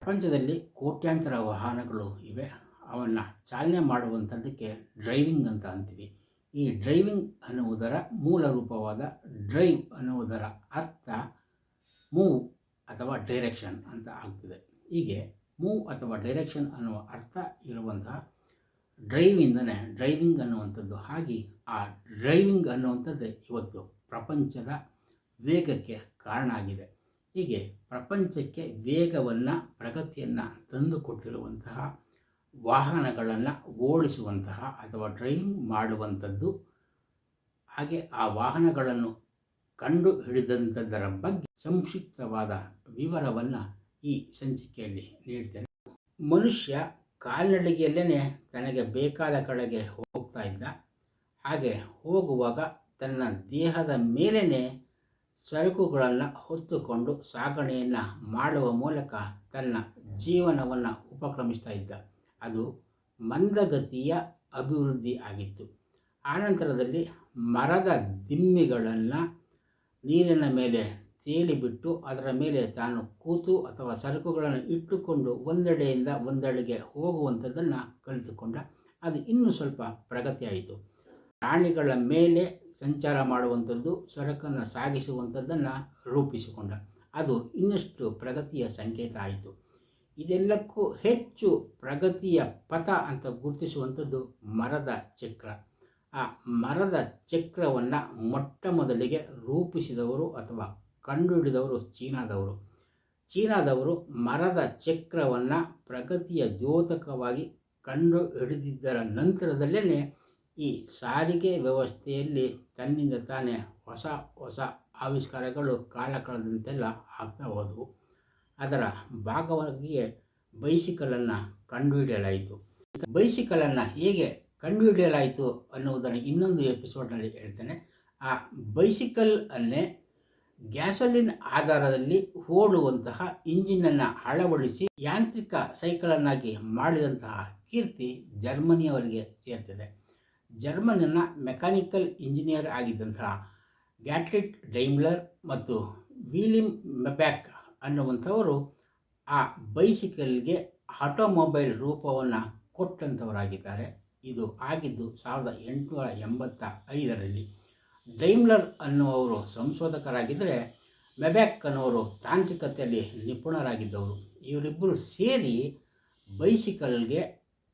ಪ್ರಪಂಚದಲ್ಲಿ ಕೋಟ್ಯಾಂತರ ವಾಹನಗಳು ಇವೆ. ಅವನ್ನು ಚಾಲನೆ ಮಾಡುವಂಥದ್ದಕ್ಕೆ ಡ್ರೈವಿಂಗ್ ಅಂತ ಅಂತೀವಿ. ಈ ಡ್ರೈವಿಂಗ್ ಅನ್ನುವುದರ ಮೂಲ ರೂಪವಾದ ಡ್ರೈವ್ ಅನ್ನುವುದರ ಅರ್ಥ ಮೂವ್ ಅಥವಾ ಡೈರೆಕ್ಷನ್ ಅಂತ ಆಗ್ತದೆ. ಹೀಗೆ ಮೂವ್ ಅಥವಾ ಡೈರೆಕ್ಷನ್ ಅನ್ನುವ ಅರ್ಥ ಇರುವಂತಹ ಡ್ರೈವಿಂದನೇ ಡ್ರೈವಿಂಗ್ ಅನ್ನುವಂಥದ್ದು. ಹಾಗೆ ಆ ಡ್ರೈವಿಂಗ್ ಅನ್ನುವಂಥದ್ದೇ ಇವತ್ತು ಪ್ರಪಂಚದ ವೇಗಕ್ಕೆ ಕಾರಣ ಆಗಿದೆ. ಹೀಗೆ ಪ್ರಪಂಚಕ್ಕೆ ವೇಗವನ್ನು, ಪ್ರಗತಿಯನ್ನು ತಂದುಕೊಟ್ಟಿರುವಂತಹ ವಾಹನಗಳನ್ನು ಓಡಿಸುವಂತಹ ಅಥವಾ ಡ್ರೈವಿಂಗ್ ಮಾಡುವಂಥದ್ದು, ಹಾಗೆ ಆ ವಾಹನಗಳನ್ನು ಕಂಡು ಹಿಡಿದಂಥದ್ದರ ಬಗ್ಗೆ ಸಂಕ್ಷಿಪ್ತವಾದ ವಿವರವನ್ನು ಈ ಸಂಚಿಕೆಯಲ್ಲಿ ನೀಡ್ತೇನೆ. ಮನುಷ್ಯ ಕಾಲ್ನಡಿಗೆಯಲ್ಲೇ ತನಗೆ ಬೇಕಾದ ಕಡೆಗೆ ಹೋಗ್ತಾ ಇದ್ದ. ಹಾಗೆ ಹೋಗುವಾಗ ತನ್ನ ದೇಹದ ಮೇಲೇ ಸರಕುಗಳನ್ನು ಹೊತ್ತುಕೊಂಡು ಸಾಗಣೆಯನ್ನು ಮಾಡುವ ಮೂಲಕ ತನ್ನ ಜೀವನವನ್ನು ಉಪಕ್ರಮಿಸ್ತಾ ಇದ್ದ. ಅದು ಮಂದಗತಿಯ ಅಭಿವೃದ್ಧಿ ಆಗಿತ್ತು. ಆನಂತರದಲ್ಲಿ ಮರದ ದಿಮ್ಮಿಗಳನ್ನು ನೀರಿನ ಮೇಲೆ ತೇಲಿಬಿಟ್ಟು ಅದರ ಮೇಲೆ ತಾನು ಕೂತು ಅಥವಾ ಸರಕುಗಳನ್ನು ಇಟ್ಟುಕೊಂಡು ಒಂದೆಡೆಯಿಂದ ಒಂದೆಡೆಗೆ ಹೋಗುವಂಥದ್ದನ್ನು ಕಲಿತುಕೊಂಡ. ಅದು ಇನ್ನೂ ಸ್ವಲ್ಪ ಪ್ರಗತಿಯಾಯಿತು. ಪ್ರಾಣಿಗಳ ಮೇಲೆ ಸಂಚಾರ ಮಾಡುವಂಥದ್ದು, ಸರಕನ್ನು ಸಾಗಿಸುವಂಥದ್ದನ್ನು ರೂಪಿಸಿಕೊಂಡ. ಅದು ಇನ್ನಷ್ಟು ಪ್ರಗತಿಯ ಸಂಕೇತ ಆಯಿತು. ಇದೆಲ್ಲಕ್ಕೂ ಹೆಚ್ಚು ಪ್ರಗತಿಯ ಪಥ ಅಂತ ಗುರುತಿಸುವಂಥದ್ದು ಮರದ ಚಕ್ರ. ಆ ಮರದ ಚಕ್ರವನ್ನು ಮೊಟ್ಟ ಮೊದಲಿಗೆ ರೂಪಿಸಿದವರು ಅಥವಾ ಕಂಡುಹಿಡಿದವರು ಚೀನಾದವರು. ಚೀನಾದವರು ಮರದ ಚಕ್ರವನ್ನು ಪ್ರಗತಿಯ ದ್ಯೋತಕವಾಗಿ ಕಂಡು ಹಿಡಿದಿದ್ದರ ನಂತರದಲ್ಲೇ ಈ ಸಾರಿಗೆ ವ್ಯವಸ್ಥೆಯಲ್ಲಿ ತನ್ನಿಂದ ತಾನೇ ಹೊಸ ಹೊಸ ಆವಿಷ್ಕಾರಗಳು ಕಾಲ ಕಳೆದಂತೆಲ್ಲ ಆಗ್ತಾ ಹೋದವು. ಅದರ ಭಾಗವಾಗಿಯೇ ಬೈಸಿಕಲನ್ನು ಕಂಡುಹಿಡಿಯಲಾಯಿತು. ಬೈಸಿಕಲನ್ನು ಹೇಗೆ ಕಂಡುಹಿಡಿಯಲಾಯಿತು ಅನ್ನುವುದನ್ನು ಇನ್ನೊಂದು ಎಪಿಸೋಡ್ನಲ್ಲಿ ಹೇಳ್ತೇನೆ. ಆ ಬೈಸಿಕಲ್ ಅನ್ನೇ ಗ್ಯಾಸೋಲಿನ್ ಆಧಾರದಲ್ಲಿ ಓಡುವಂತಹ ಇಂಜಿನನ್ನು ಅಳವಡಿಸಿ ಯಾಂತ್ರಿಕ ಸೈಕಲನ್ನಾಗಿ ಮಾಡಿದಂತಹ ಕೀರ್ತಿ ಜರ್ಮನಿಯವರಿಗೆ ಸೇರ್ತದೆ. ಜರ್ಮನಿನ ಮೆಕ್ಯಾನಿಕಲ್ ಇಂಜಿನಿಯರ್ ಆಗಿದ್ದಂತಹ ಗ್ಯಾಟ್ರಿಟ್ ಡೈಮ್ಲರ್ ಮತ್ತು ವೀಲಿಮ್ ಮೆಬ್ಯಾಕ್ ಅನ್ನುವಂಥವರು ಆ ಬೈಸಿಕಲ್ಗೆ ಆಟೋಮೊಬೈಲ್ ರೂಪವನ್ನು ಕೊಟ್ಟಂಥವರಾಗಿದ್ದಾರೆ. ಇದು ಆಗಿದ್ದು ಸಾವಿರದ ಎಂಟುನೂರ ಎಂಬತ್ತ ಐದರಲ್ಲಿ ಡೈಮ್ಲರ್ ಅನ್ನುವರು ಸಂಶೋಧಕರಾಗಿದ್ದರೆ ಮೆಬ್ಯಾಕ್ ಅನ್ನೋರು ತಾಂತ್ರಿಕತೆಯಲ್ಲಿ ನಿಪುಣರಾಗಿದ್ದವರು. ಇವರಿಬ್ಬರು ಸೇರಿ ಬೈಸಿಕಲ್ಗೆ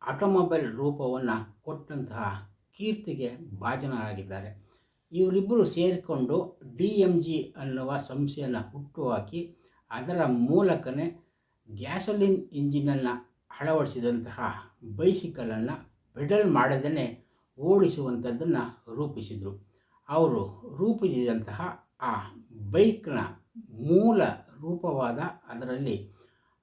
ಆಟೋಮೊಬೈಲ್ ರೂಪವನ್ನು ಕೊಟ್ಟಂತಹ ಕೀರ್ತಿಗೆ ಭಾಜನರಾಗಿದ್ದಾರೆ. ಇವರಿಬ್ಬರು ಸೇರಿಕೊಂಡು ಡಿ ಎಂ ಜಿ ಅನ್ನುವ ಸಂಸ್ಥೆಯನ್ನು ಹುಟ್ಟುಹಾಕಿ ಅದರ ಮೂಲಕನೇ ಗ್ಯಾಸೋಲಿನ್ ಇಂಜಿನನ್ನು ಅಳವಡಿಸಿದಂತಹ ಬೈಸಿಕಲನ್ನು ಪೆಡಲ್ ಮಾಡದೇ ಓಡಿಸುವಂಥದ್ದನ್ನು ರೂಪಿಸಿದರು. ಅವರು ರೂಪಿಸಿದಂತಹ ಆ ಬೈಕ್ನ ಮೂಲ ರೂಪವಾದ ಅದರಲ್ಲಿ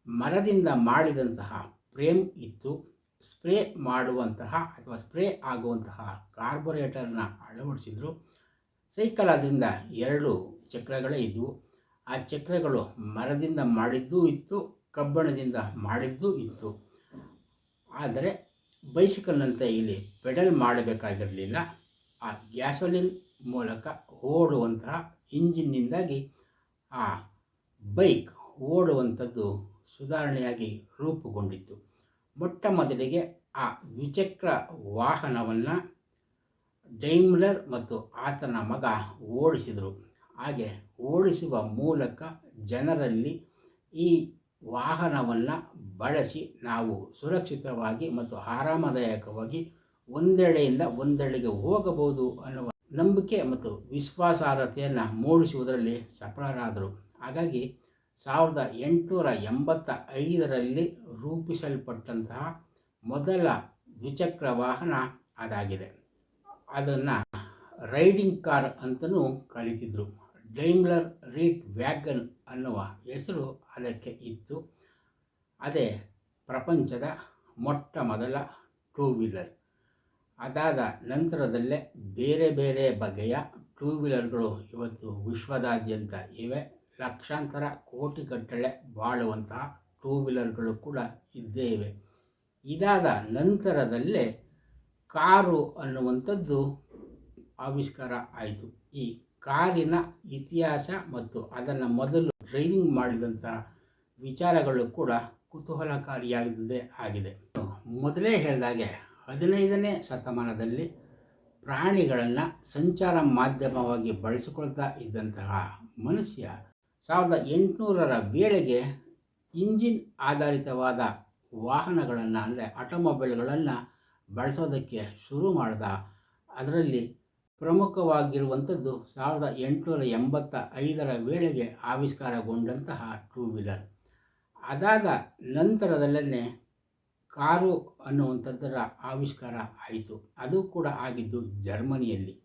ಮರದಿಂದ ಮಾಡಿದಂತಹ ಫ್ರೇಮ್ ಇತ್ತು. ಸ್ಪ್ರೇ ಮಾಡುವಂತಹ ಅಥವಾ ಸ್ಪ್ರೇ ಆಗುವಂತಹ ಕಾರ್ಬೊರೇಟರ್ನ ಅಳವಡಿಸಿದ್ರು. ಸೈಕಲ್ ಅದರಿಂದ ಎರಡು ಚಕ್ರಗಳೇ ಇದ್ದವು ಆ ಚಕ್ರಗಳು ಮರದಿಂದ ಮಾಡಿದ್ದೂ ಇತ್ತು, ಕಬ್ಬಣದಿಂದ ಮಾಡಿದ್ದೂ ಇತ್ತು. ಆದರೆ ಬೈಸಿಕಲ್ನಂತೆ ಇಲ್ಲಿ ಪೆಡಲ್ ಮಾಡಬೇಕಾಗಿರಲಿಲ್ಲ. ಆ ಗ್ಯಾಸೋಲಿನ್ ಮೂಲಕ ಓಡುವಂತಹ ಇಂಜಿನ್ನಿಂದಾಗಿ ಆ ಬೈಕ್ ಓಡುವಂಥದ್ದು ಸುಧಾರಣೆಯಾಗಿ ರೂಪುಗೊಂಡಿತ್ತು. ಮೊಟ್ಟ ಮೊದಲಿಗೆ ಆ ದ್ವಿಚಕ್ರ ವಾಹನವನ್ನು ಡೈಮ್ಲರ್ ಮತ್ತು ಆತನ ಮಗ ಓಡಿಸಿದರು. ಹಾಗೆ ಓಡಿಸುವ ಮೂಲಕ ಜನರಲ್ಲಿ ಈ ವಾಹನವನ್ನು ಬಳಸಿ ನಾವು ಸುರಕ್ಷಿತವಾಗಿ ಮತ್ತು ಆರಾಮದಾಯಕವಾಗಿ ಒಂದೆಡೆಯಿಂದ ಒಂದೆಡೆಗೆ ಹೋಗಬಹುದು ಅನ್ನುವ ನಂಬಿಕೆ ಮತ್ತು ವಿಶ್ವಾಸಾರ್ಹತೆಯನ್ನು ಮೂಡಿಸುವುದರಲ್ಲಿ ಸಫಲರಾದರು. ಹಾಗಾಗಿ ಸಾವಿರದ ಎಂಟುನೂರ ಎಂಬತ್ತ ಐದರಲ್ಲಿ ರೂಪಿಸಲ್ಪಟ್ಟಂತಹ ಮೊದಲ ದ್ವಿಚಕ್ರ ವಾಹನ ಅದಾಗಿದೆ. ಅದನ್ನು ರೈಡಿಂಗ್ ಕಾರ್ ಅಂತಲೂ ಕರೀತಿದ್ರು. ಡೈಮ್ಲರ್ ರೀಟ್ ವ್ಯಾಗನ್ ಅನ್ನುವ ಹೆಸರು ಅದಕ್ಕೆ ಇತ್ತು. ಅದೇ ಪ್ರಪಂಚದ ಮೊಟ್ಟ ಮೊದಲ ಟೂ ವೀಲರ್ ಅದಾದ ನಂತರದಲ್ಲೇ ಬೇರೆ ಬೇರೆ ಬಗೆಯ ಟೂ ವೀಲರ್ಗಳು ಇವತ್ತು ವಿಶ್ವದಾದ್ಯಂತ ಇವೆ. ಲಕ್ಷಾಂತರ ಕೋಟಿಗಟ್ಟಲೆ ಬಾಳುವಂತಹ ಟೂ ವೀಲರ್ಗಳು ಕೂಡ ಇದ್ದೇ ಇವೆ ಇದಾದ ನಂತರದಲ್ಲೇ ಕಾರು ಅನ್ನುವಂಥದ್ದು ಆವಿಷ್ಕಾರ ಆಯಿತು. ಈ ಕಾರಿನ ಇತಿಹಾಸ ಮತ್ತು ಅದನ್ನು ಮೊದಲು ಡ್ರೈವಿಂಗ್ ಮಾಡಿದಂಥ ವಿಚಾರಗಳು ಕೂಡ ಕುತೂಹಲಕಾರಿಯಾಗಿದ್ದೇ ಆಗಿದೆ. ಮೊದಲೇ ಹೇಳಿದಾಗೆ ಹದಿನೈದನೇ ಶತಮಾನದಲ್ಲಿ ಪ್ರಾಣಿಗಳನ್ನು ಸಂಚಾರ ಮಾಧ್ಯಮವಾಗಿ ಬಳಸಿಕೊಳ್ತಾ ಇದ್ದಂತಹ ಮನುಷ್ಯ ಸಾವಿರದ ಎಂಟುನೂರರ ವೇಳೆಗೆ ಇಂಜಿನ್ ಆಧಾರಿತವಾದ ವಾಹನಗಳನ್ನು, ಅಂದರೆ ಆಟೋಮೊಬೈಲ್ಗಳನ್ನು ಬಳಸೋದಕ್ಕೆ ಶುರು ಮಾಡಿದ. ಅದರಲ್ಲಿ ಪ್ರಮುಖವಾಗಿರುವಂಥದ್ದು ಸಾವಿರದ ಎಂಟುನೂರ ಎಂಬತ್ತ ಐದರ ವೇಳೆಗೆ ಆವಿಷ್ಕಾರಗೊಂಡಂತಹ ಟೂ ವೀಲರ್ ಅದಾದ ನಂತರದಲ್ಲೇ ಕಾರು ಅನ್ನುವಂಥದ್ದರ ಆವಿಷ್ಕಾರ ಆಯಿತು. ಅದು ಕೂಡ ಆಗಿದ್ದು ಜರ್ಮನಿಯಲ್ಲಿ.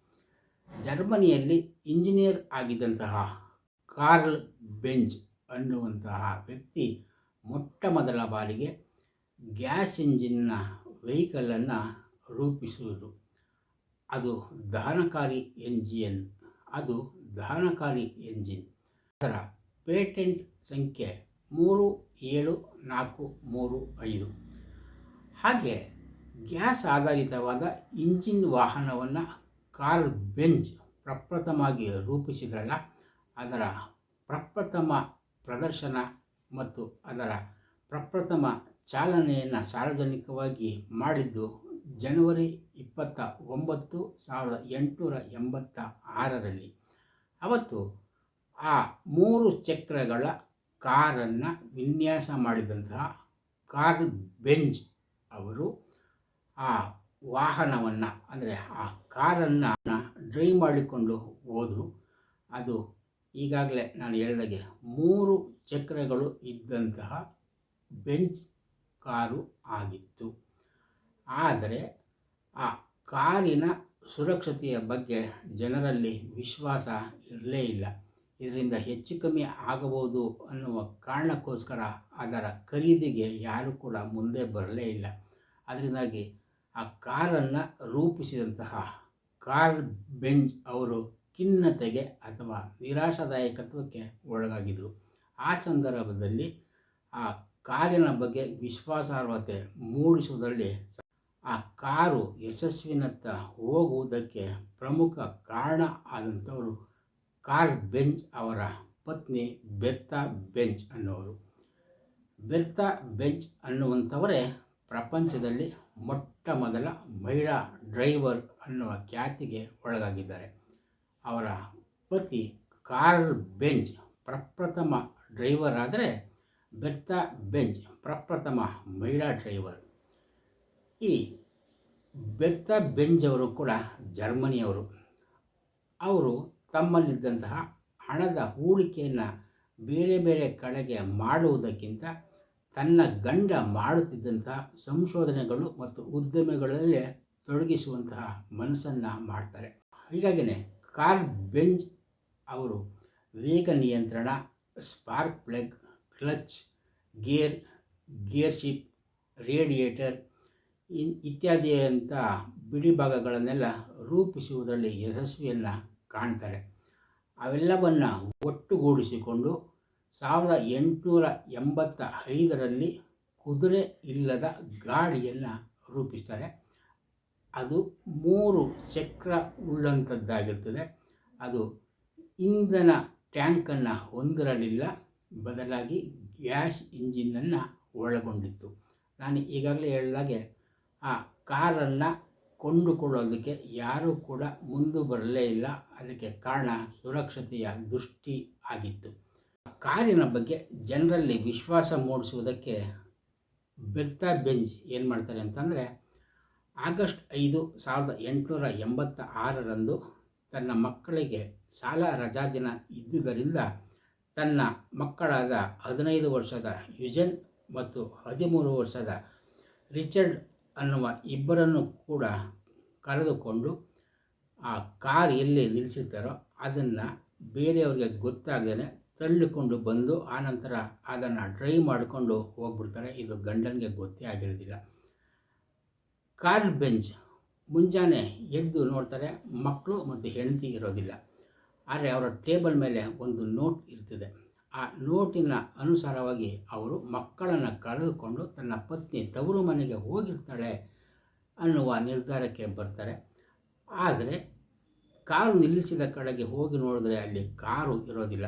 ಜರ್ಮನಿಯಲ್ಲಿ ಇಂಜಿನಿಯರ್ ಆಗಿದ್ದಂತಹ ಕಾರ್ಲ್ ಬೆಂಜ್ ಅನ್ನುವಂತಹ ವ್ಯಕ್ತಿ ಮೊಟ್ಟ ಮೊದಲ ಬಾರಿಗೆ ಗ್ಯಾಸ್ ಇಂಜಿನ್ನ ವೆಹಿಕಲನ್ನು ರೂಪಿಸುವುದು. ಅದು ದಹನಕಾರಿ ಎಂಜಿನ್, ಅದು ದಹನಕಾರಿ ಎಂಜಿನ್. ಅದರ ಪೇಟೆಂಟ್ ಸಂಖ್ಯೆ ಮೂರು, ಏಳು, ನಾಲ್ಕು, ಮೂರು, ಐದು. ಹಾಗೆ ಗ್ಯಾಸ್ ಆಧಾರಿತವಾದ ಇಂಜಿನ್ ವಾಹನವನ್ನು ಕಾರ್ಲ್ ಬೆಂಜ್ ಪ್ರಪ್ರಥಮವಾಗಿ ರೂಪಿಸಿದ್ರಲ್ಲ ಅದರ ಪ್ರಪ್ರಥಮ ಪ್ರದರ್ಶನ ಮತ್ತು ಅದರ ಪ್ರಪ್ರಥಮ ಚಾಲನೆಯನ್ನು ಸಾರ್ವಜನಿಕವಾಗಿ ಮಾಡಿದ್ದು ಜನವರಿ ಇಪ್ಪತ್ತ ಒಂಬತ್ತು ಸಾವಿರದ ಎಂಟುನೂರ ಎಂಬತ್ತ ಆರರಲ್ಲಿ. ಅವತ್ತು ಆ ಮೂರು ಚಕ್ರಗಳ ಕಾರನ್ನು ವಿನ್ಯಾಸ ಮಾಡಿದಂತಹ ಕಾರ್ಲ್ ಬೆಂಜ್ ಅವರು ಆ ವಾಹನವನ್ನು ಅಂದರೆ ಆ ಕಾರನ್ನು ಡ್ರೈವ್ ಮಾಡಿಕೊಂಡು ಹೋದರು. ಅದು ಈಗಾಗಲೇ ನಾನು ಹೇಳಿದಾಗೆ ಮೂರು ಚಕ್ರಗಳು ಇದ್ದಂತಹ ಬೆಂಚ್ ಕಾರು ಆಗಿತ್ತು. ಆದರೆ ಆ ಕಾರಿನ ಸುರಕ್ಷತೆಯ ಬಗ್ಗೆ ಜನರಲ್ಲಿ ವಿಶ್ವಾಸ ಇರಲೇ ಇಲ್ಲ. ಇದರಿಂದ ಹೆಚ್ಚು ಕಮ್ಮಿ ಆಗಬಹುದು ಅನ್ನುವ ಕಾರಣಕ್ಕೋಸ್ಕರ ಅದರ ಖರೀದಿಗೆ ಯಾರೂ ಕೂಡ ಮುಂದೆ ಬರಲೇ ಇಲ್ಲ. ಅದರಿಂದಾಗಿ ಆ ಕಾರನ್ನು ರೂಪಿಸಿದಂತಹ ಕಾರ್ ಬೆಂಜ್ ಅವರು ಖಿನ್ನತೆಗೆ ಅಥವಾ ನಿರಾಶಾದಾಯಕತ್ವಕ್ಕೆ ಒಳಗಾಗಿದ್ದರು. ಆ ಸಂದರ್ಭದಲ್ಲಿ ಆ ಕಾರಿನ ಬಗ್ಗೆ ವಿಶ್ವಾಸಾರ್ಹತೆ ಮೂಡಿಸುವುದರಲ್ಲಿ ಆ ಕಾರು ಯಶಸ್ವಿನತ್ತ ಹೋಗುವುದಕ್ಕೆ ಪ್ರಮುಖ ಕಾರಣ ಆದಂಥವರು ಕಾರ್ ಬೆಂಚ್ ಅವರ ಪತ್ನಿ ಬೆರ್ತಾ ಬೆಂಚ್ ಅನ್ನೋರು ಬೆರ್ತಾ ಬೆಂಚ್ ಅನ್ನುವಂಥವರೇ ಪ್ರಪಂಚದಲ್ಲಿ ಮೊಟ್ಟ ಮೊದಲ ಮಹಿಳಾ ಡ್ರೈವರ್ ಅನ್ನುವ ಖ್ಯಾತಿಗೆ ಒಳಗಾಗಿದ್ದಾರೆ. ಅವರ ಪತಿ ಕಾರ್ಲ್ ಬೆಂಜ್ ಪ್ರಪ್ರಥಮ ಡ್ರೈವರ್ ಆದರೆ ಬೆರ್ತಾ ಬೆಂಜ್ ಪ್ರಪ್ರಥಮ ಮಹಿಳಾ ಡ್ರೈವರ್. ಈ ಬೆರ್ತಾ ಬೆಂಜ್ ಅವರು ಕೂಡ ಜರ್ಮನಿಯವರು. ಅವರು ತಮ್ಮಲ್ಲಿದ್ದಂತಹ ಹಣದ ಹೂಡಿಕೆಯನ್ನು ಬೇರೆ ಬೇರೆ ಕಡೆಗೆ ಮಾಡುವುದಕ್ಕಿಂತ ತನ್ನ ಗಂಡ ಮಾಡುತ್ತಿದ್ದಂತಹ ಸಂಶೋಧನೆಗಳು ಮತ್ತು ಉದ್ಯಮಗಳಲ್ಲೇ ತೊಡಗಿಸುವಂತಹ ಮನಸ್ಸನ್ನು ಮಾಡ್ತಾರೆ. ಹೀಗಾಗಿಯೇ ಕಾರ್ ಬೆಂಜ್ ಅವರು ವೇಗ ನಿಯಂತ್ರಣ, spark plug, clutch, gear gear shift radiator ಇನ್ ಇತ್ಯಾದಿಯಂಥ ಬಿಡಿ ಭಾಗಗಳನ್ನೆಲ್ಲ ರೂಪಿಸುವುದರಲ್ಲಿ ಯಶಸ್ವಿಯನ್ನು ಕಾಣ್ತಾರೆ. ಅವೆಲ್ಲವನ್ನು ಒಟ್ಟುಗೂಡಿಸಿಕೊಂಡು ಸಾವಿರದ ಎಂಟುನೂರ ಎಂಬತ್ತ ಐದರಲ್ಲಿ ಕುದುರೆ ಇಲ್ಲದ ಗಾಡಿಯನ್ನು ರೂಪಿಸ್ತಾರೆ. ಅದು ಮೂರು ಚಕ್ರ ಉಳ್ಳಂಥದ್ದಾಗಿರ್ತದೆ. ಅದು ಇಂಧನ ಟ್ಯಾಂಕನ್ನು ಹೊಂದಿರಲಿಲ್ಲ. ಬದಲಾಗಿ ಗ್ಯಾಸ್ ಇಂಜಿನನ್ನು ಒಳಗೊಂಡಿತ್ತು. ನಾನು ಈಗಾಗಲೇ ಹೇಳಿದಾಗೆ, ಆ ಕಾರನ್ನು ಕೊಂಡುಕೊಳ್ಳೋದಕ್ಕೆ ಯಾರೂ ಕೂಡ ಮುಂದೆ ಬರಲೇ ಇಲ್ಲ. ಅದಕ್ಕೆ ಕಾರಣ ಸುರಕ್ಷತೆಯ ದೃಷ್ಟಿ ಆಗಿತ್ತು. ಕಾರಿನ ಬಗ್ಗೆ ಜನರಲ್ಲಿ ವಿಶ್ವಾಸ ಮೂಡಿಸುವುದಕ್ಕೆ ಬೆರ್ತಾ ಬೆಂಜ್ ಏನು ಮಾಡ್ತಾರೆ ಅಂತಂದರೆ ಆಗಸ್ಟ್ ಐದು ಸಾವಿರದ ಎಂಟುನೂರ ಎಂಬತ್ತ ಆರರಂದು ತನ್ನ ಮಕ್ಕಳಿಗೆ ಶಾಲಾ ರಜಾದಿನ ಇದ್ದುದರಿಂದ ತನ್ನ ಮಕ್ಕಳಾದ ಹದಿನೈದು ವರ್ಷದ ಯುಜನ್ ಮತ್ತು ಹದಿಮೂರು ವರ್ಷದ ರಿಚರ್ಡ್ ಅನ್ನುವ ಇಬ್ಬರನ್ನು ಕೂಡ ಕರೆದುಕೊಂಡು ಆ ಕಾರ್ ಎಲ್ಲಿ ನಿಲ್ಲಿಸುತ್ತಾರೋ ಅದನ್ನು ಬೇರೆಯವ್ರಿಗೆ ಗೊತ್ತಾಗದೇ ತಳ್ಳಿಕೊಂಡು ಬಂದು ಆನಂತರ ಅದನ್ನು ಡ್ರೈವ್ ಮಾಡಿಕೊಂಡು ಹೋಗ್ಬಿಡ್ತಾರೆ. ಇದು ಗಂಡನಿಗೆ ಗೊತ್ತೇ ಆಗಿರೋದಿಲ್ಲ. ಕಾರ್ಲ್ ಬೆಂಚ್ ಮುಂಜಾನೆ ಎದ್ದು ನೋಡ್ತಾರೆ, ಮಕ್ಕಳು ಮತ್ತು ಹೆಂಡತಿ ಇರೋದಿಲ್ಲ. ಆದರೆ ಅವರ ಟೇಬಲ್ ಮೇಲೆ ಒಂದು ನೋಟ್ ಇರ್ತದೆ. ಆ ನೋಟಿನ ಅನುಸಾರವಾಗಿ ಅವರು ಮಕ್ಕಳನ್ನು ಕರೆದುಕೊಂಡು ತನ್ನ ಪತ್ನಿ ತವರು ಮನೆಗೆ ಹೋಗಿರ್ತಾಳೆ ಅನ್ನುವ ನಿರ್ಧಾರಕ್ಕೆ ಬರ್ತಾರೆ. ಆದರೆ ಕಾರು ನಿಲ್ಲಿಸಿದ ಕಡೆಗೆ ಹೋಗಿ ನೋಡಿದ್ರೆ ಅಲ್ಲಿ ಕಾರು ಇರೋದಿಲ್ಲ.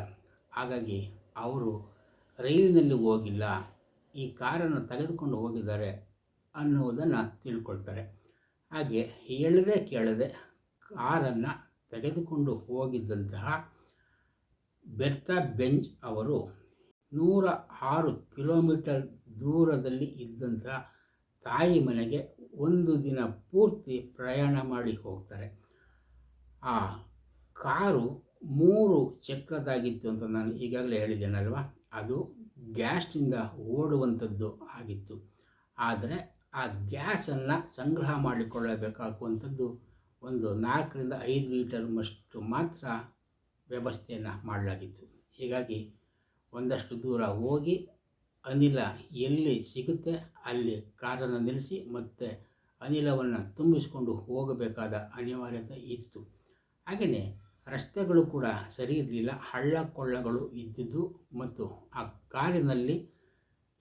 ಹಾಗಾಗಿ ಅವರು ರೈಲಿನಲ್ಲಿ ಹೋಗಿಲ್ಲ. ಈ ಕಾರನ್ನು ತೆಗೆದುಕೊಂಡು ಹೋಗಿದ್ದಾರೆ. ಅನ್ನುವುದನ್ನು ತಿಳ್ಕೊಳ್ತಾರೆ. ಹಾಗೆ ಹೇಳದೆ ಕೇಳದೆ ಕಾರನ್ನು ತೆಗೆದುಕೊಂಡು ಹೋಗಿದ್ದಂತಹ ಬೆರ್ತಾ ಬೆಂಜ್ ಅವರು ನೂರ ಆರು ಕಿಲೋಮೀಟರ್ ದೂರದಲ್ಲಿ ಇದ್ದಂತಹ ತಾಯಿ ಮನೆಗೆ ಒಂದು ದಿನ ಪೂರ್ತಿ ಪ್ರಯಾಣ ಮಾಡಿ ಹೋಗ್ತಾರೆ. ಆ ಕಾರು ಮೂರು ಚಕ್ರದಾಗಿತ್ತು ಅಂತ ನಾನು ಈಗಾಗಲೇ ಹೇಳಿದ್ದೇನಲ್ವ? ಅದು ಗ್ಯಾಸ್ನಿಂದ ಓಡುವಂಥದ್ದು ಆಗಿತ್ತು. ಆದರೆ ಆ ಗ್ಯಾಸನ್ನು ಸಂಗ್ರಹ ಮಾಡಿಕೊಳ್ಳಬೇಕಾಗುವಂಥದ್ದು ಒಂದು ನಾಲ್ಕರಿಂದ ಐದು ಲೀಟರ್ಮಷ್ಟು ಮಾತ್ರ ವ್ಯವಸ್ಥೆಯನ್ನು ಮಾಡಲಾಗಿತ್ತು. ಹೀಗಾಗಿ ಒಂದಷ್ಟು ದೂರ ಹೋಗಿ ಅನಿಲ ಎಲ್ಲಿ ಸಿಗುತ್ತೆ ಅಲ್ಲಿ ಕಾರನ್ನು ನಿಲ್ಲಿಸಿ ಮತ್ತೆ ಅನಿಲವನ್ನು ತುಂಬಿಸಿಕೊಂಡು ಹೋಗಬೇಕಾದ ಅನಿವಾರ್ಯತೆ ಇತ್ತು. ಹಾಗೆಯೇ ರಸ್ತೆಗಳು ಕೂಡ ಸರಿ ಇರಲಿಲ್ಲ. ಹಳ್ಳ ಕೊಳ್ಳಗಳು ಇದ್ದಿದ್ದು ಮತ್ತು ಆ ಕಾರಿನಲ್ಲಿ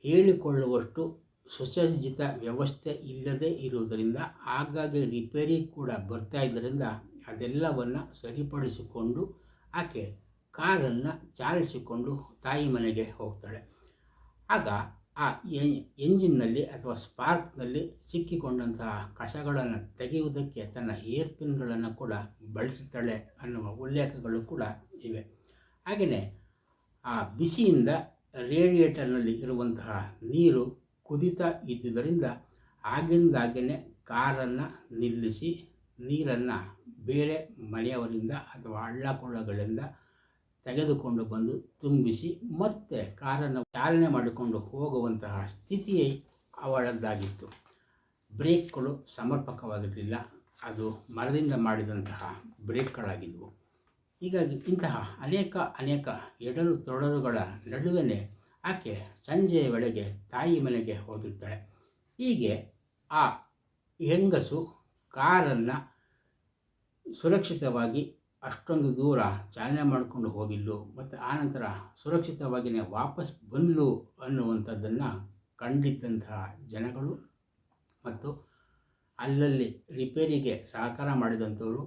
ಹೇಳಿಕೊಳ್ಳುವಷ್ಟು ಸುಸಜ್ಜಿತ ವ್ಯವಸ್ಥೆ ಇಲ್ಲದೆ ಇರುವುದರಿಂದ ಆಗಾಗ್ಗೆ ರಿಪೇರಿ ಕೂಡ ಬರ್ತಾ ಇದ್ದರಿಂದ ಅದೆಲ್ಲವನ್ನು ಸರಿಪಡಿಸಿಕೊಂಡು ಆಕೆ ಕಾರನ್ನು ಚಾಲಿಸಿಕೊಂಡು ತಾಯಿ ಮನೆಗೆ ಹೋಗ್ತಾಳೆ. ಆಗ ಆ ಎಂಜಿನ್ನಲ್ಲಿ ಅಥವಾ ಸ್ಪಾರ್ಕ್ನಲ್ಲಿ ಸಿಕ್ಕಿಕೊಂಡಂತಹ ಕಸಗಳನ್ನು ತೆಗೆಯುವುದಕ್ಕೆ ತನ್ನ ಏರ್ ಪಿನ್ಗಳನ್ನು ಕೂಡ ಬಳಸುತ್ತಾಳೆ ಅನ್ನುವ ಉಲ್ಲೇಖಗಳು ಕೂಡ ಇವೆ. ಹಾಗೆಯೇ ಆ ಬಿಸಿಯಿಂದ ರೇಡಿಯೇಟರ್ನಲ್ಲಿ ಇರುವಂತಹ ನೀರು ಕುದಿತಾ ಇದ್ದುದರಿಂದ ಆಗಿಂದಾಗಲೇ ಕಾರನ್ನು ನಿಲ್ಲಿಸಿ ನೀರನ್ನು ಬೇರೆ ಮನೆಯವರಿಂದ ಅಥವಾ ಹಳ್ಳ ಕೊಳ್ಳಗಳಿಂದ ತೆಗೆದುಕೊಂಡು ಬಂದು ತುಂಬಿಸಿ ಮತ್ತೆ ಕಾರನ್ನು ಚಾಲನೆ ಮಾಡಿಕೊಂಡು ಹೋಗುವಂತಹ ಸ್ಥಿತಿಯೇ ಅವಳದ್ದಾಗಿತ್ತು. ಬ್ರೇಕ್ಗಳು ಸಮರ್ಪಕವಾಗಿರಲಿಲ್ಲ. ಅದು ಮರದಿಂದ ಮಾಡಿದಂತಹ ಬ್ರೇಕ್ಗಳಾಗಿದ್ದವು ಹೀಗಾಗಿ ಇಂತಹ ಅನೇಕ ಅನೇಕ ಎಡರು ತೊಡರುಗಳ ನಡುವೆ ಆಕೆ ಸಂಜೆಯ ವೇಳೆಗೆ ತಾಯಿ ಮನೆಗೆ ಹೋಗಿರ್ತಾಳೆ. ಹೀಗೆ ಆ ಹೆಂಗಸು ಕಾರನ್ನು ಸುರಕ್ಷಿತವಾಗಿ ಅಷ್ಟೊಂದು ದೂರ ಚಾಲನೆ ಮಾಡಿಕೊಂಡು ಹೋಗಿಲ್ಲು ಮತ್ತು ಆನಂತರ ಸುರಕ್ಷಿತವಾಗಿಯೇ ವಾಪಸ್ ಬಂದ್ಲು ಅನ್ನುವಂಥದ್ದನ್ನು ಕಂಡಿದ್ದಂತಹ ಜನಗಳು ಮತ್ತು ಅಲ್ಲಲ್ಲಿ ರಿಪೇರಿಗೆ ಸಹಕಾರ ಮಾಡಿದಂಥವರು,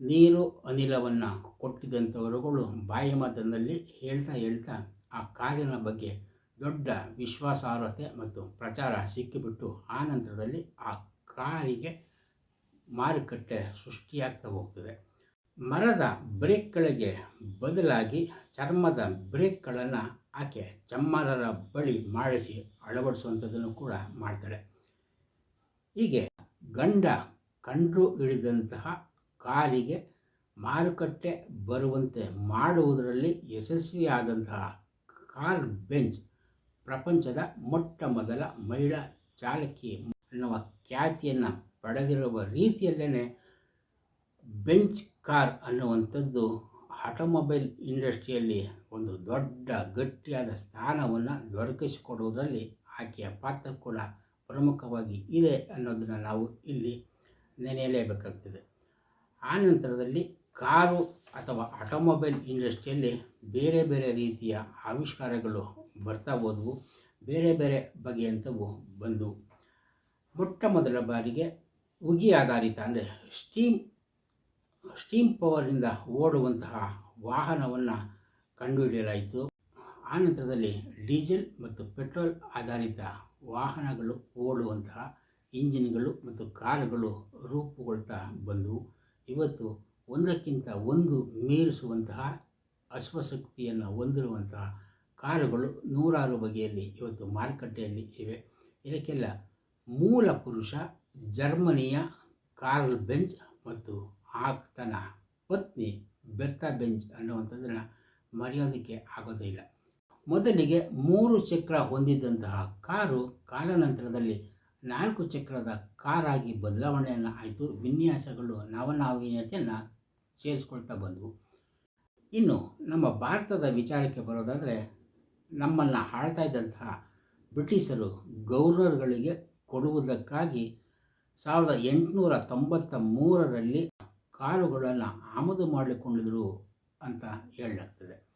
ನೀರು ಅನಿಲವನ್ನು ಕೊಟ್ಟಿದ್ದಂಥವರುಗಳು ಬಾಯಿ ಮಾತನಲ್ಲಿ ಹೇಳ್ತಾ ಹೇಳ್ತಾ ಆ ಕಾರಿನ ಬಗ್ಗೆ ದೊಡ್ಡ ವಿಶ್ವಾಸಾರ್ಹತೆ ಮತ್ತು ಪ್ರಚಾರ ಸಿಕ್ಕಿಬಿಟ್ಟು ಆ ನಂತರದಲ್ಲಿ ಆ ಕಾರಿಗೆ ಮಾರುಕಟ್ಟೆ ಸೃಷ್ಟಿಯಾಗ್ತಾ ಹೋಗ್ತದೆ. ಮರದ ಬ್ರೇಕ್ಗಳಿಗೆ ಬದಲಾಗಿ ಚರ್ಮದ ಬ್ರೇಕ್ಗಳನ್ನು ಆಕೆ ಚಮ್ಮಾರರ ಬಳಿ ಮಾಡಿಸಿ ಅಳವಡಿಸುವಂಥದ್ದನ್ನು ಕೂಡ ಮಾಡ್ತಾಳೆ. ಹೀಗೆ ಗಂಡ ಕಂಡು ಹಿಡಿದಂತಹ ಕಾರಿಗೆ ಮಾರುಕಟ್ಟೆ ಬರುವಂತೆ ಮಾಡುವುದರಲ್ಲಿ ಯಶಸ್ವಿಯಾದಂತಹ ಕಾರ್ ಬೆಂಚ್ ಪ್ರಪಂಚದ ಮೊಟ್ಟ ಮೊದಲ ಮಹಿಳಾ ಚಾಲಕಿ ಅನ್ನುವ ಖ್ಯಾತಿಯನ್ನು ಪಡೆದಿರುವ ರೀತಿಯಲ್ಲೇ ಬೆಂಚ್ ಕಾರ್ ಅನ್ನುವಂಥದ್ದು ಆಟೋಮೊಬೈಲ್ ಇಂಡಸ್ಟ್ರಿಯಲ್ಲಿ ಒಂದು ದೊಡ್ಡ ಗಟ್ಟಿಯಾದ ಸ್ಥಾನವನ್ನು ದೊರಕಿಸಿಕೊಡುವುದರಲ್ಲಿ ಆಕೆಯ ಪಾತ್ರ ಕೂಡ ಪ್ರಮುಖವಾಗಿ ಇದೆ ಅನ್ನೋದನ್ನು ನಾವು ಇಲ್ಲಿ ನೆನೆಯಲೇಬೇಕಾಗ್ತದೆ. ಆ ನಂತರದಲ್ಲಿ ಕಾರು ಅಥವಾ ಆಟೋಮೊಬೈಲ್ ಇಂಡಸ್ಟ್ರಿಯಲ್ಲಿ ಬೇರೆ ಬೇರೆ ರೀತಿಯ ಆವಿಷ್ಕಾರಗಳು ಬರ್ತಾ ಹೋದವು, ಬೇರೆ ಬೇರೆ ಬಗೆಯಂಥವು ಬಂದವು ಮೊಟ್ಟ ಮೊದಲ ಬಾರಿಗೆ ಉಗಿ ಆಧಾರಿತ ಅಂದರೆ ಸ್ಟೀಮ್ ಸ್ಟೀಮ್ ಪವರಿಂದ ಓಡುವಂತಹ ವಾಹನವನ್ನು ಕಂಡುಹಿಡಿಯಲಾಯಿತು. ಆ ನಂತರದಲ್ಲಿ ಡೀಸೆಲ್ ಮತ್ತು ಪೆಟ್ರೋಲ್ ಆಧಾರಿತ ವಾಹನಗಳು ಓಡುವಂತಹ ಇಂಜಿನ್ಗಳು ಮತ್ತು ಕಾರುಗಳು ರೂಪುಗೊಳ್ತಾ ಬಂದವು. ಇವತ್ತು ಒಂದಕ್ಕಿಂತ ಒಂದು ಮೀರಿಸುವಂತಹ ಅಶ್ವಶಕ್ತಿಯನ್ನು ಹೊಂದಿರುವಂತಹ ಕಾರುಗಳು ನೂರಾರು ಬಗೆಯಲ್ಲಿ ಇವತ್ತು ಮಾರುಕಟ್ಟೆಯಲ್ಲಿ ಇವೆ. ಇದಕ್ಕೆಲ್ಲ ಮೂಲ ಪುರುಷ, ಜರ್ಮನಿಯ ಕಾರ್ಲ್ ಬೆಂಚ್ ಮತ್ತು ಆತನ ಪತ್ನಿ ಬೆರ್ತಾ ಬೆಂಚ್ ಅನ್ನುವಂಥದ್ದನ್ನು ಮರೆಯೋದಕ್ಕೆ ಆಗೋದಿಲ್ಲ ಮೊದಲಿಗೆ ಮೂರು ಚಕ್ರ ಹೊಂದಿದ್ದಂತಹ ಕಾರು ಕಾಲಾನಂತರದಲ್ಲಿ ನಾಲ್ಕು ಚಕ್ರದ ಕಾರಾಗಿ ಬದಲಾವಣೆಯನ್ನು ಆಯಿತು. ವಿನ್ಯಾಸಗಳು ನವನಾವೀನ್ಯತೆಯನ್ನು ಸೇರಿಸ್ಕೊಳ್ತಾ ಬಂದವು. ಇನ್ನು ನಮ್ಮ ಭಾರತದ ವಿಚಾರಕ್ಕೆ ಬರೋದಾದರೆ, ನಮ್ಮನ್ನು ಆಳ್ತಾ ಇದ್ದಂತಹ ಬ್ರಿಟಿಷರು ಗೌರ್ನರ್ಗಳಿಗೆ ಕೊಡುವುದಕ್ಕಾಗಿ ಸಾವಿರದ ಎಂಟುನೂರ ತೊಂಬತ್ತ ಮೂರರಲ್ಲಿ ಕಾರುಗಳನ್ನು ಆಮದು ಮಾಡಿಕೊಂಡಿದ್ರು ಅಂತ ಹೇಳಲಾಗ್ತದೆ.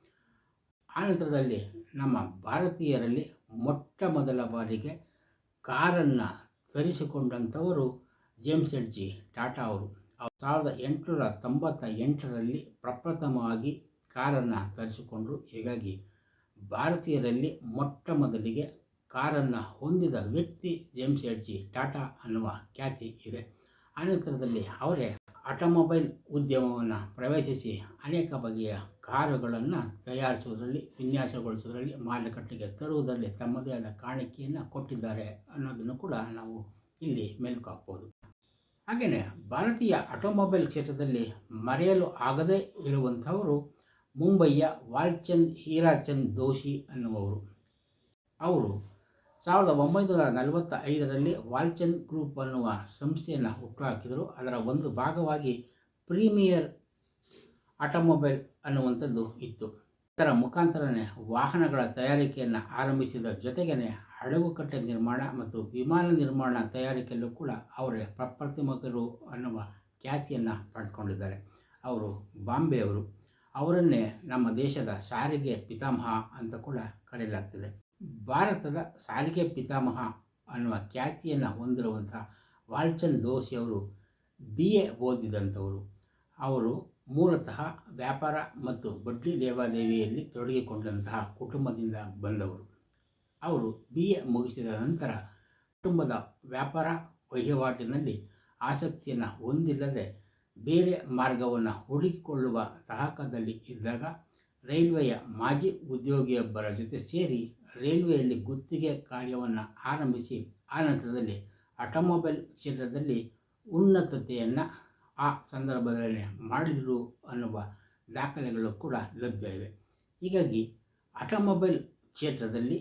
ನಂತರದಲ್ಲಿ ನಮ್ಮ ಭಾರತೀಯರಲ್ಲಿ ಮೊಟ್ಟ ಮೊದಲ ಬಾರಿಗೆ ಕಾರನ್ನು ತರಿಸಿಕೊಂಡಂಥವರು ಜೇಮ್ಸ್ ಎಡ್ಜಿ ಟಾಟಾ ಅವರು. ಸಾವಿರದ ಎಂಟುನೂರ ತೊಂಬತ್ತ ಎಂಟರಲ್ಲಿ ಪ್ರಪ್ರಥಮವಾಗಿ ಕಾರನ್ನು ತರಿಸಿಕೊಂಡರು ಹೀಗಾಗಿ ಭಾರತೀಯರಲ್ಲಿ ಮೊಟ್ಟ ಮೊದಲಿಗೆ ಕಾರನ್ನು ಹೊಂದಿದ ವ್ಯಕ್ತಿ ಜೇಮ್ಸ್ ಎಡ್ಜಿ ಟಾಟಾ ಅನ್ನುವ ಖ್ಯಾತಿ ಇದೆ. ಅನಂತರದಲ್ಲಿ ಅವರೇ ಆಟೋಮೊಬೈಲ್ ಉದ್ಯಮವನ್ನು ಪ್ರವೇಶಿಸಿ ಅನೇಕ ಬಗೆಯ ಕಾರುಗಳನ್ನು ತಯಾರಿಸುವುದರಲ್ಲಿ, ವಿನ್ಯಾಸಗೊಳಿಸುವುದರಲ್ಲಿ, ಮಾರುಕಟ್ಟೆಗೆ ತರುವುದರಲ್ಲಿ ತಮ್ಮದೇ ಆದ ಕಾಣಿಕೆಯನ್ನು ಕೊಟ್ಟಿದ್ದಾರೆ ಅನ್ನೋದನ್ನು ಕೂಡ ನಾವು ಇಲ್ಲಿ ಮೆಲುಕು ಹಾಕ್ಬೋದು ಹಾಗೆಯೇ ಭಾರತೀಯ ಆಟೋಮೊಬೈಲ್ ಕ್ಷೇತ್ರದಲ್ಲಿ ಮರೆಯಲು ಆಗದೇ ಇರುವಂಥವರು ಮುಂಬಯಿಯ ವಾಲ್ಚಂದ್, ಹೀರಾಚಂದ್ ದೋಷಿ ಅನ್ನುವರು ಅವರು ಸಾವಿರದ ಒಂಬೈನೂರ ನಲವತ್ತ ಐದರಲ್ಲಿ ವಾಲ್ಚಂದ್ ಗ್ರೂಪ್ ಅನ್ನುವ ಸಂಸ್ಥೆಯನ್ನು ಹುಟ್ಟುಹಾಕಿದರು. ಅದರ ಒಂದು ಭಾಗವಾಗಿ ಪ್ರೀಮಿಯರ್ ಆಟೋಮೊಬೈಲ್ ಅನ್ನುವಂಥದ್ದು ಇತ್ತು. ಇದರ ಮುಖಾಂತರನೇ ವಾಹನಗಳ ತಯಾರಿಕೆಯನ್ನು ಆರಂಭಿಸಿದ ಜೊತೆಗೇನೆ ಹಡಗು ಕಟ್ಟೆ ನಿರ್ಮಾಣ ಮತ್ತು ವಿಮಾನ ನಿರ್ಮಾಣ ತಯಾರಿಕೆಯಲ್ಲೂ ಕೂಡ ಅವರೇ ಪ್ರಪ್ರತಿಮಕರು ಅನ್ನುವ ಖ್ಯಾತಿಯನ್ನು ಪಡ್ಕೊಂಡಿದ್ದಾರೆ. ಅವರು ಬಾಂಬೆಯವರು. ಅವರನ್ನೇ ನಮ್ಮ ದೇಶದ ಸಾರಿಗೆ ಪಿತಾಮಹ ಅಂತ ಕೂಡ ಕರೆಯಲಾಗ್ತದೆ. ಭಾರತದ ಸಾರಿಗೆ ಪಿತಾಮಹ ಅನ್ನುವ ಖ್ಯಾತಿಯನ್ನು ಹೊಂದಿರುವಂಥ ವಾಲ್ಚಂದ್ ದೋಸಿಯವರು ಬಿ ಎ ಓದಿದಂಥವರು. ಅವರು ಮೂಲತಃ ವ್ಯಾಪಾರ ಮತ್ತು ಬಡ್ಡಿ ದೇವಾದೇವಿಯಲ್ಲಿ ತೊಡಗಿಕೊಂಡಂತಹ ಕುಟುಂಬದಿಂದ ಬಂದವರು. ಅವರು ಬಿ ಎ ಮುಗಿಸಿದ ನಂತರ ಕುಟುಂಬದ ವ್ಯಾಪಾರ ವಹಿವಾಟಿನಲ್ಲಿ ಆಸಕ್ತಿಯನ್ನು ಹೊಂದಿಲ್ಲದೆ ಬೇರೆ ಮಾರ್ಗವನ್ನು ಹುಡುಕಿಕೊಳ್ಳುವ ತಹಕದಲ್ಲಿ ಇದ್ದಾಗ ರೈಲ್ವೆಯ ಮಾಜಿ ಉದ್ಯೋಗಿಯೊಬ್ಬರ ಜೊತೆ ಸೇರಿ ರೈಲ್ವೆಯಲ್ಲಿ ಗುತ್ತಿಗೆ ಕಾರ್ಯವನ್ನು ಆರಂಭಿಸಿ, ಆ ನಂತರದಲ್ಲಿ ಆಟೋಮೊಬೈಲ್ ಕ್ಷೇತ್ರದಲ್ಲಿ ಉನ್ನತತೆಯನ್ನು ಆ ಸಂದರ್ಭದಲ್ಲಿ ಮಾಡಿದರು ಅನ್ನುವ ದಾಖಲೆಗಳು ಕೂಡ ಲಭ್ಯ ಇವೆ. ಹೀಗಾಗಿ ಆಟೋಮೊಬೈಲ್ ಕ್ಷೇತ್ರದಲ್ಲಿ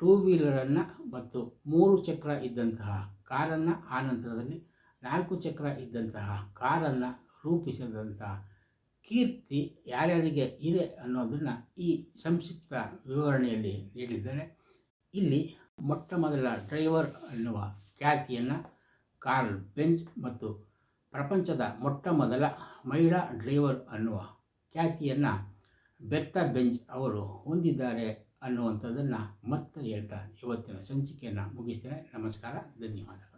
ಟೂ ವೀಲರನ್ನು ಮತ್ತು ಮೂರು ಚಕ್ರ ಇದ್ದಂತಹ ಕಾರನ್ನು ಆನಂತರದಲ್ಲಿ ನಾಲ್ಕು ಚಕ್ರ ಇದ್ದಂತಹ ಕಾರನ್ನು ರೂಪಿಸಿದಂತಹ ಕೀರ್ತಿ ಯಾರ್ಯಾರಿಗೆ ಇದೆ ಅನ್ನೋದನ್ನು ಈ ಸಂಕ್ಷಿಪ್ತ ವಿವರಣೆಯಲ್ಲಿ ನೀಡಿದ್ದಾರೆ ಇಲ್ಲಿ ಮೊಟ್ಟ ಮೊದಲ ಡ್ರೈವರ್ ಅನ್ನುವ ಖ್ಯಾತಿಯನ್ನು ಕಾರ್ಲ್ ಬೆಂಚ್ ಮತ್ತು ಪ್ರಪಂಚದ ಮೊಟ್ಟ ಮೊದಲ ಮಹಿಳಾ ಡ್ರೈವರ್ ಅನ್ನುವ ಖ್ಯಾತಿಯನ್ನು ಬೆತ್ತ ಬೆಂಜ್ ಅವರು ಹೊಂದಿದ್ದಾರೆ ಅನ್ನುವಂಥದ್ದನ್ನು ಮತ್ತೆ ಹೇಳ್ತಾ ಇವತ್ತಿನ ಸಂಚಿಕೆಯನ್ನು ಮುಗಿಸ್ತೇನೆ. ನಮಸ್ಕಾರ ಧನ್ಯವಾದ